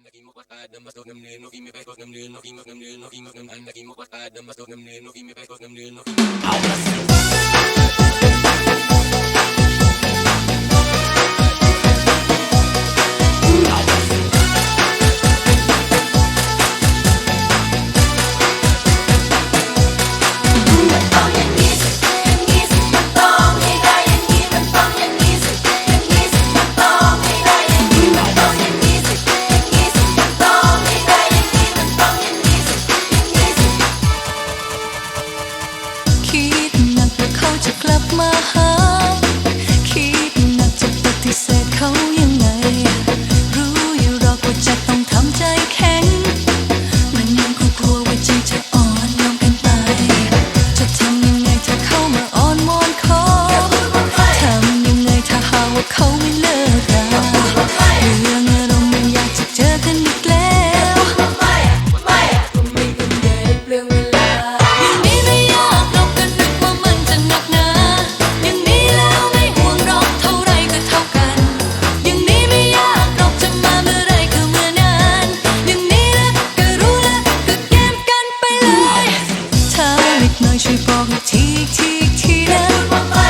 Kwatada, masog ng nino, kimi pekos ng nino, kimos ng nino, kimos ng an, naging mo kwatada, masog ng nino, kimi หน่อยช่วยบอกอีทีอีทีอีกทีน